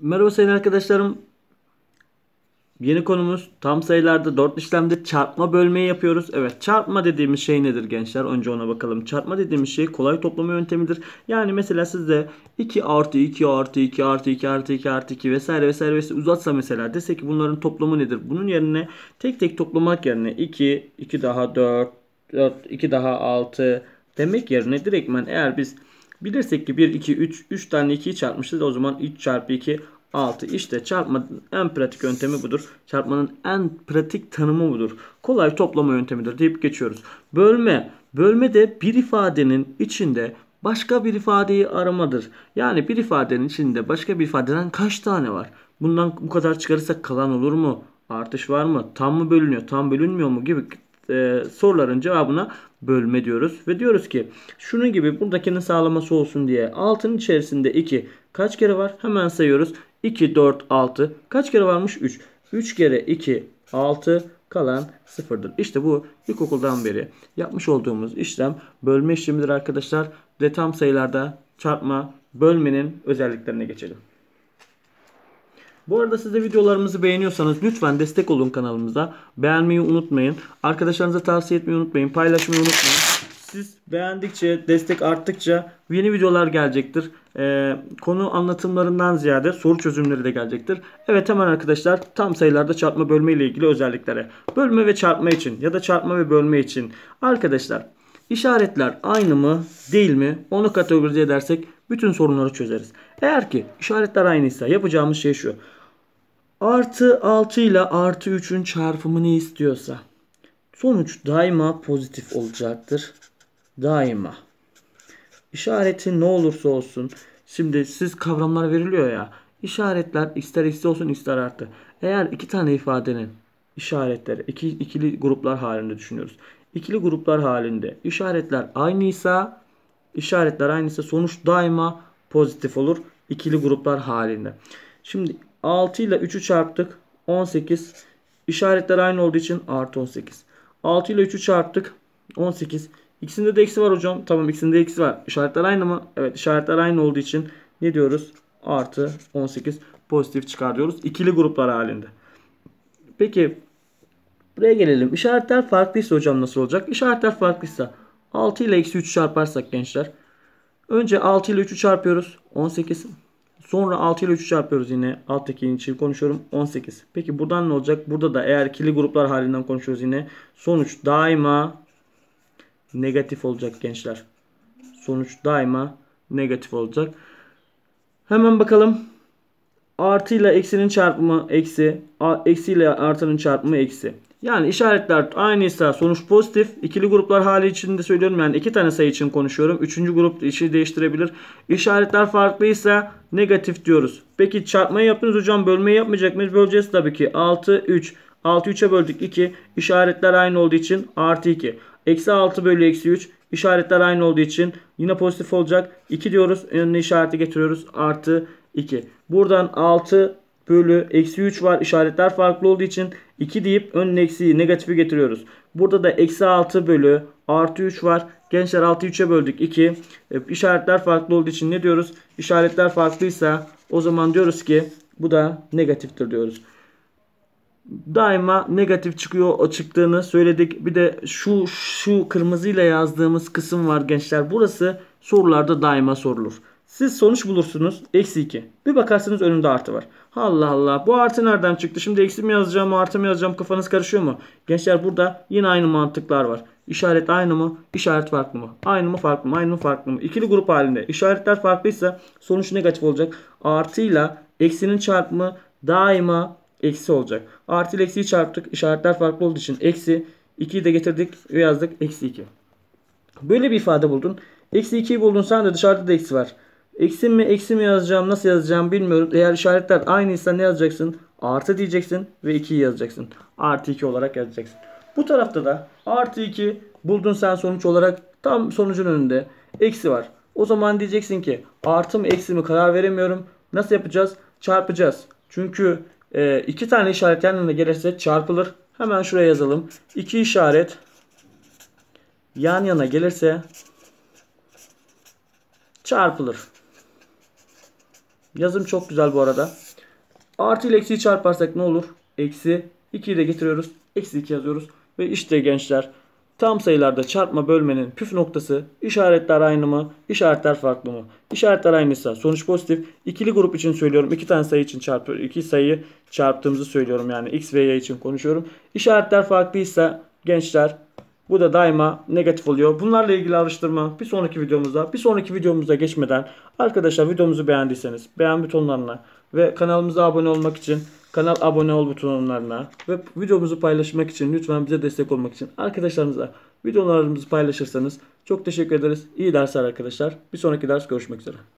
Merhaba sayın arkadaşlarım. Yeni konumuz tam sayılarda dört işlemde çarpma bölmeyi yapıyoruz. Evet çarpma dediğimiz şey nedir gençler? Önce ona bakalım. Çarpma dediğimiz şey kolay toplama yöntemidir. Yani mesela sizde 2 artı 2 artı 2 artı 2 artı 2 artı 2 vesaire vesaire vesaire uzatsa mesela dese ki bunların toplamı nedir? Bunun yerine tek tek toplamak yerine 2, 2 daha 4, 4, 2 daha 6 demek yerine direktmen eğer biz bilirsek ki 1, 2, 3, 3 tane 2'yi çarpmışız o zaman 3 çarpı 2 6. İşte çarpmanın en pratik yöntemi budur. Çarpmanın en pratik tanımı budur. Kolay toplama yöntemidir deyip geçiyoruz. Bölme. Bölme de bir ifadenin içinde başka bir ifadeyi aramadır. Yani bir ifadenin içinde başka bir ifadeden kaç tane var? Bundan bu kadar çıkarırsak kalan olur mu? Artış var mı? Tam mı bölünüyor? Tam bölünmüyor mu? Gibi e, soruların cevabına bölme diyoruz. Ve diyoruz ki şunun gibi buradakinin sağlaması olsun diye altının içerisinde 2 kaç kere var? Hemen sayıyoruz. 2, 4, 6. Kaç kere varmış? 3. 3 kere 2, 6 kalan sıfırdır. İşte bu ilkokuldan beri yapmış olduğumuz işlem bölme işlemidir arkadaşlar. Ve tam sayılarda çarpma, bölmenin özelliklerine geçelim. Bu arada siz de videolarımızı beğeniyorsanız lütfen destek olun kanalımıza. Beğenmeyi unutmayın. Arkadaşlarınıza tavsiye etmeyi unutmayın. Paylaşmayı unutmayın. Siz beğendikçe, destek arttıkça yeni videolar gelecektir. Ee, konu anlatımlarından ziyade soru çözümleri de gelecektir. Evet hemen arkadaşlar tam sayılarda çarpma bölme ile ilgili özelliklere. Bölme ve çarpma için ya da çarpma ve bölme için. Arkadaşlar işaretler aynı mı değil mi onu kategorize edersek bütün sorunları çözeriz. Eğer ki işaretler aynıysa yapacağımız şey şu. Artı 6 ile artı 3'ün çarpımını istiyorsa sonuç daima pozitif olacaktır. Daima. İşareti ne olursa olsun. Şimdi siz kavramlar veriliyor ya. İşaretler ister eksi olsun ister artı. Eğer iki tane ifadenin işaretleri iki, ikili gruplar halinde düşünüyoruz. İkili gruplar halinde işaretler aynıysa işaretler aynıysa sonuç daima pozitif olur. İkili gruplar halinde. Şimdi 6 ile 3'ü çarptık. 18. İşaretler aynı olduğu için artı 18. 6 ile 3'ü çarptık. 18. İkisinde de eksi var hocam. Tamam ikisinde eksi var. İşaretler aynı mı? Evet işaretler aynı olduğu için ne diyoruz? Artı 18 pozitif çıkar diyoruz. İkili gruplar halinde. Peki buraya gelelim. İşaretler farklıysa hocam nasıl olacak? İşaretler farklıysa 6 ile eksi 3 çarparsak gençler. Önce 6 ile 3'ü çarpıyoruz. 18. Sonra 6 ile 3'ü çarpıyoruz yine. Alttaki için konuşuyorum. 18. Peki buradan ne olacak? Burada da eğer ikili gruplar halinden konuşuyoruz yine. Sonuç daima negatif olacak gençler. Sonuç daima negatif olacak. Hemen bakalım. Artı ile eksinin çarpımı eksi. Eksi ile artının çarpımı eksi. Yani işaretler aynıysa sonuç pozitif. İkili gruplar hali için de söylüyorum. Yani iki tane sayı için konuşuyorum. Üçüncü grup işi değiştirebilir. İşaretler farklıysa negatif diyoruz. Peki çarpmayı yaptınız hocam. Bölmeyi yapmayacak mıyız? Böleceğiz tabii ki. 6, 3. 6 3'e böldük 2. İşaretler aynı olduğu için artı 2. Eksi 6 bölü eksi 3. İşaretler aynı olduğu için yine pozitif olacak. 2 diyoruz. Önüne işareti getiriyoruz. Artı 2. Buradan 6 bölü eksi 3 var. İşaretler farklı olduğu için 2 deyip önüne eksiyi negatifi getiriyoruz. Burada da eksi 6 bölü artı 3 var. Gençler 6'yı 3'e böldük 2. E, işaretler farklı olduğu için ne diyoruz? İşaretler farklıysa o zaman diyoruz ki bu da negatiftir diyoruz daima negatif çıkıyor çıktığını söyledik. Bir de şu şu kırmızıyla yazdığımız kısım var gençler. Burası sorularda daima sorulur. Siz sonuç bulursunuz. Eksi 2. Bir bakarsınız önünde artı var. Allah Allah. Bu artı nereden çıktı? Şimdi eksi mi yazacağım, artı mı yazacağım? Kafanız karışıyor mu? Gençler burada yine aynı mantıklar var. İşaret aynı mı? İşaret farklı mı? Aynı mı farklı mı? Aynı mı farklı mı? İkili grup halinde. İşaretler farklıysa sonuç negatif olacak. Artıyla eksinin çarpımı daima eksi olacak. Artı ile eksiyi çarptık. İşaretler farklı olduğu için eksi. 2'yi de getirdik ve yazdık. Eksi 2. Böyle bir ifade buldun. Eksi 2'yi buldun. Sen de dışarıda da eksi var. Eksi mi eksi mi yazacağım nasıl yazacağım bilmiyorum. Eğer işaretler aynıysa ne yazacaksın? Artı diyeceksin ve 2'yi yazacaksın. Artı 2 olarak yazacaksın. Bu tarafta da artı 2 buldun sen sonuç olarak tam sonucun önünde. Eksi var. O zaman diyeceksin ki artı mı eksi mi karar veremiyorum. Nasıl yapacağız? Çarpacağız. Çünkü e, iki tane işaret yanına gelirse çarpılır. Hemen şuraya yazalım. İki işaret yan yana gelirse çarpılır. Yazım çok güzel bu arada. Artı ile eksiyi çarparsak ne olur? Eksi 2'yi de getiriyoruz. Eksi 2 yazıyoruz. Ve işte gençler tam sayılarda çarpma bölmenin püf noktası işaretler aynı mı? İşaretler farklı mı? İşaretler aynıysa sonuç pozitif. İkili grup için söylüyorum. iki tane sayı için çarpıyor. iki sayıyı çarptığımızı söylüyorum. Yani x ve y için konuşuyorum. İşaretler farklıysa gençler bu da daima negatif oluyor. Bunlarla ilgili alıştırma bir sonraki videomuzda. Bir sonraki videomuza geçmeden arkadaşlar videomuzu beğendiyseniz beğen butonlarına ve kanalımıza abone olmak için kanal abone ol butonlarına ve videomuzu paylaşmak için lütfen bize destek olmak için arkadaşlarınızla videolarımızı paylaşırsanız çok teşekkür ederiz. İyi dersler arkadaşlar. Bir sonraki ders görüşmek üzere.